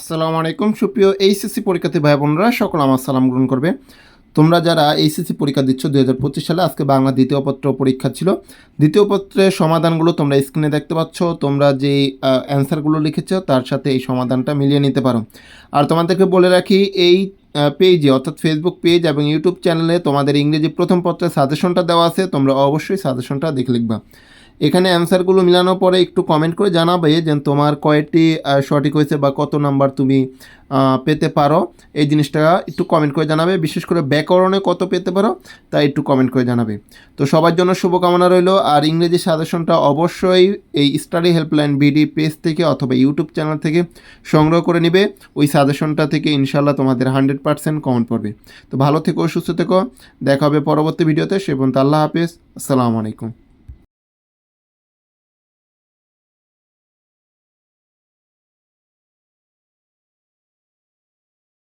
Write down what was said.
আসসালামু আলাইকুম। সুপ্রিয় এইচএসসি পরীক্ষার্থী ভাই বোনরা, সকল আমার সালাম গ্রহণ করবে। তোমরা যারা এইচএসসি পরীক্ষা দিচ্ছ দু হাজার পঁচিশ সালে, আজকে বাংলা দ্বিতীয় পত্র পরীক্ষা ছিল। দ্বিতীয় পত্রের সমাধানগুলো তোমরা স্ক্রিনে দেখতে পাচ্ছ। তোমরা যে অ্যান্সারগুলো লিখেছ, তার সাথে এই সমাধানটা মিলিয়ে নিতে পারো। আর তোমাদেরকে বলে রাখি, এই পেজে, অর্থাৎ ফেসবুক পেজ এবং ইউটিউব চ্যানেলে তোমাদের ইংরেজি প্রথম পত্রের সাজেশনটা দেওয়া আছে। তোমরা অবশ্যই সাজেশনটা দেখে লিখবা। এখানে অ্যান্সারগুলো মিলানোর পরে একটু কমেন্ট করে জানাবে যে তোমার আহ, সঠিক হয়েছে বা কত নাম্বার তুমি পেতে পারো। এই জিনিসটা একটু কমেন্ট করে জানাবে। বিশেষ করে ব্যাকরণে কত পেতে পারো তা একটু কমেন্ট করে জানাবে। তো সবার জন্য শুভকামনা রইল। আর ইংরেজি সাজেশনটা অবশ্যই এই স্টাডি হেল্পলাইন বিডি পেজ থেকে অথবা ইউটিউব চ্যানেল থেকে সংগ্রহ করে নিবে। ওই সাজেশনটা থেকে ইনশাল্লাহ তোমাদের হান্ড্রেড পার্সেন্ট কমেন্ট পড়বে। তো ভালো থেকো সুস্থ থেকো। দেখা হবে পরবর্তী ভিডিওতে সে পর্যন্ত আল্লাহ হাফিজ। আসসালামু আলাইকুম।